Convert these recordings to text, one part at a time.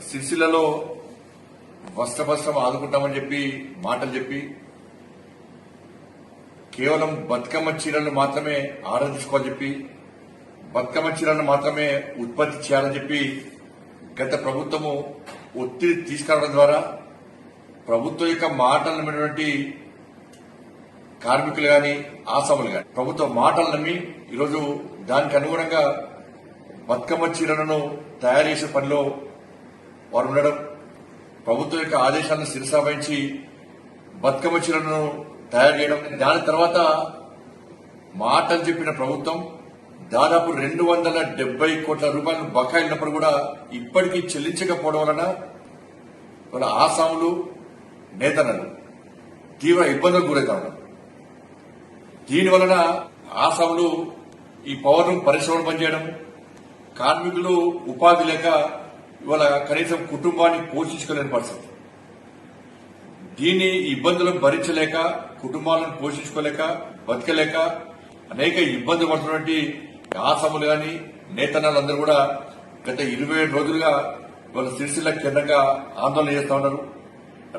సిరిసిల్లలో వస్త్రపస్త్రం ఆదుకుంటామని చెప్పి మాటలు చెప్పి కేవలం బతుకమ్మ చీరలను మాత్రమే ఆర్డర్ తీసుకోవాలని చెప్పి బతుకమ్మ చీరలను మాత్రమే ఉత్పత్తి చేయాలని చెప్పి గత ప్రభుత్వము ఒత్తిడి తీసుకురావడం ద్వారా ప్రభుత్వం యొక్క మాటలు నమ్మినటువంటి కార్మికులు గాని ఆసాములు గాని ప్రభుత్వ మాటలు నమ్మి ఈరోజు దానికి అనుగుణంగా బతుకమ్మ చీరలను తయారు చేసే పనిలో వారు ఉండడం ప్రభుత్వం యొక్క ఆదేశాలను శిరసావహించి బతుకమ్మ చీరలను తయారు చేయడం దాని తర్వాత మాటలు చెప్పిన ప్రభుత్వం దాదాపు రెండు వందల డెబ్బై కోట్ల రూపాయలు బకాయిలున్నప్పుడు కూడా ఇప్పటికీ చెల్లించకపోవడం వలన వాళ్ళ ఆసాములు నేతనలు తీవ్ర ఇబ్బందులకు గురవుతా ఉన్నారు. దీని వలన ఆసాములు ఈ పవర్ను పరిశ్రమలు పనిచేయడం కార్మికులు ఉపాధి లేక ఇవాళ కనీసం కుటుంబాన్ని పోషించుకోలేని పరిస్థితి. దీన్ని ఇబ్బందులను భరించలేక కుటుంబాలను పోషించుకోలేక బతకలేక అనేక ఇబ్బంది పడుతున్నటువంటి ఆసములు గాని నేతనాలందరూ కూడా గత ఇరవై ఏడు రోజులుగా వాళ్ళ సిరిసిల్ల కేంద్రంగా ఆందోళన చేస్తూ ఉన్నారు.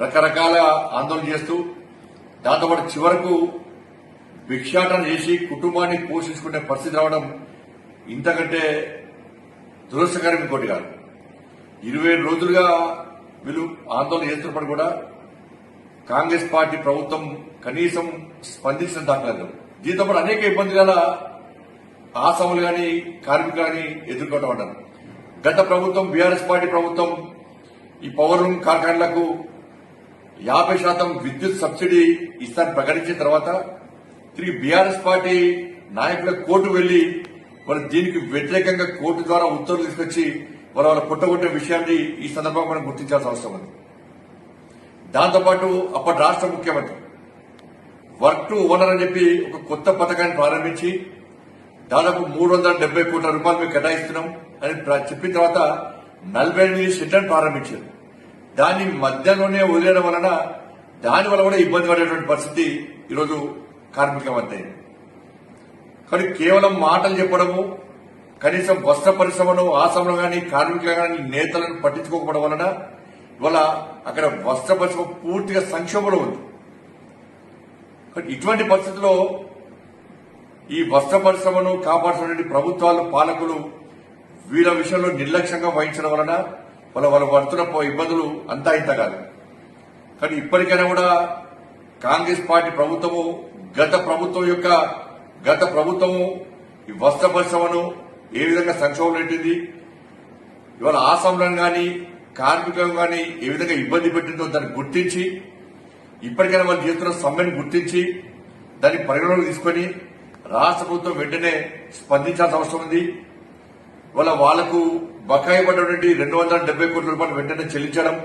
రకరకాల ఆందోళన చేస్తూ దాంతోపాటు చివరకు భిక్షాటన చేసి కుటుంబాన్ని పోషించుకునే పరిస్థితి రావడం ఇంతకంటే దురదృష్టకరం ఇంకోటి కాదు. ఇరవై ఏడు రోజులుగా వీళ్ళు ఆందోళన చేస్తున్నప్పుడు కూడా కాంగ్రెస్ పార్టీ ప్రభుత్వం కనీసం స్పందించిన దాఖలేదు. దీంతో పాటు అనేక ఇబ్బందులు గల ఆసాములు గాని కార్మికులు గాని ఎదుర్కొంటూ ఉంటారు గత ప్రభుత్వం బీఆర్ఎస్ పార్టీ ప్రభుత్వం ఈ పవర్ రూమ్ కార్ఖానలకు యాభై శాతం విద్యుత్ సబ్సిడీ ఇస్తారని ప్రకటించిన తర్వాత తిరిగి బీఆర్ఎస్ పార్టీ నాయకుల కోర్టు వెళ్ళి మరి దీనికి వ్యతిరేకంగా కోర్టు ద్వారా ఉత్తర్వులు తీసుకొచ్చి వాళ్ళ వాళ్ళ పుట్టగొట్టిన విషయాన్ని ఈ సందర్భంగా మనం గుర్తించాల్సిన అవసరం ఉంది. దాంతోపాటు అప్పటి రాష్ట్ర ముఖ్యమంత్రి వర్క్ టు ఓనర్ అని చెప్పి ఒక కొత్త పథకాన్ని ప్రారంభించి దాదాపు మూడు వందల డెబ్బై కోట్ల రూపాయలు మేము కేటాయిస్తున్నాం అని చెప్పిన తర్వాత నలభై ఎనిమిది షెడ్లను ప్రారంభించారు. దాన్ని మధ్యలోనే వదిలేయడం వలన దాని వల్ల కూడా ఇబ్బంది పడేటువంటి పరిస్థితి ఈరోజు కార్మికుల కానీ కేవలం మాటలు చెప్పడము కనీసం వస్త్ర పరిశ్రమను ఆశ్రమను గాని కార్మికులు గాని నేతలను పట్టించుకోకపోవడం వలన ఇవాళ అక్కడ వస్త్ర పరిశ్రమ పూర్తిగా సంక్షోభంలో ఉంది. కానీ ఇటువంటి పరిస్థితుల్లో ఈ వస్త్ర పరిశ్రమను కాపాడుతున్న ప్రభుత్వాలు పాలకులు వీళ్ళ విషయంలో నిర్లక్ష్యంగా వహించడం వలన వాళ్ళ వాళ్ళ పడుతున్న ఇబ్బందులు అంతా ఇంత కాదు. కానీ ఇప్పటికైనా కూడా కాంగ్రెస్ పార్టీ ప్రభుత్వము గత ప్రభుత్వం యొక్క గత ప్రభుత్వము ఈ వస్త్ర పరిశ్రమను ఏ విధంగా సంక్షోభం పెట్టింది ఇవాళ ఆసాంలను కానీ కార్మికులను కానీ ఏ విధంగా ఇబ్బంది పెట్టిందో దాన్ని గుర్తించి ఇప్పటికైనా వాళ్ళు చేస్తున్న సమ్మెను గుర్తించి దాన్ని పరిగణలోకి తీసుకొని రాష్ట్ర ప్రభుత్వం వెంటనే స్పందించాల్సిన అవసరం ఉంది. ఇవాళ వాళ్ళకు బకాయి పడినటువంటి రెండు వందల డెబ్బై కోట్ల రూపాయలు వెంటనే చెల్లించడం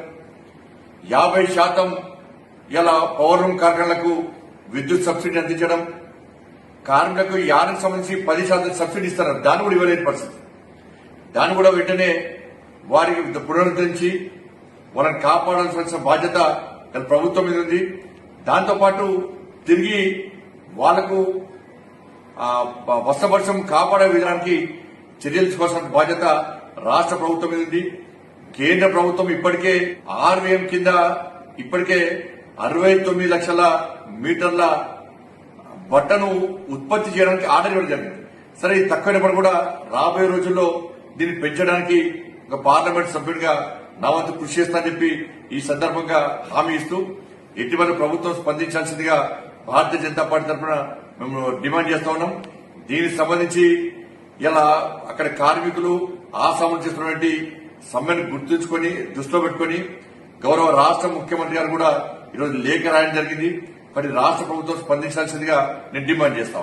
యాభై శాతం ఇలా పవర్ రూమ్ కార్ఖానలకు విద్యుత్ సబ్సిడీ అందించడం కార్మికులకు యానికి సంబంధించి పది శాతం సబ్సిడీ ఇస్తారు దాన్ని కూడా ఇవ్వలేని పరిస్థితి. దాన్ని కూడా వెంటనే వారికి పునరుద్ధరించి వాళ్ళని కాపాడాల్సిన బాధ్యత ప్రభుత్వం మీద ఉంది. దాంతోపాటు తిరిగి వాళ్ళకు వస్త్రపరిశ్రమ కాపాడే విధానానికి చర్యలు తీసుకోవాల్సిన బాధ్యత రాష్ట్ర ప్రభుత్వం మీద ఉంది. కేంద్ర ప్రభుత్వం ఇప్పటికే ఆర్వీఎం కింద ఇప్పటికే అరవై తొమ్మిది లక్షల మీటర్ల బట్టను ఉత్పత్తి చేయడానికి ఆర్డర్ ఇవ్వడం జరిగింది. సరే ఇది తక్కువైనప్పుడు కూడా రాబోయే రోజుల్లో దీన్ని పెంచడానికి ఒక పార్లమెంట్ సభ్యుడిగా నా వంతు కృషి చేస్తానని చెప్పి ఈ సందర్భంగా హామీ ఇస్తూ ఇటీవల ప్రభుత్వం స్పందించాల్సిందిగా భారతీయ జనతా పార్టీ తరఫున మేము డిమాండ్ చేస్తా ఉన్నాం. దీనికి సంబంధించి ఇలా అక్కడ కార్మికులు ఆసాములు చేస్తున్నటువంటి సమ్మెను గుర్తుంచుకొని దృష్టిలో పెట్టుకొని గౌరవ రాష్ట్ర ముఖ్యమంత్రి గారు కూడా ఈరోజు లేఖ రాయడం జరిగింది. మరి రాష్ట్ర ప్రభుత్వం స్పందించాల్సిందిగా నేను డిమాండ్ చేస్తాను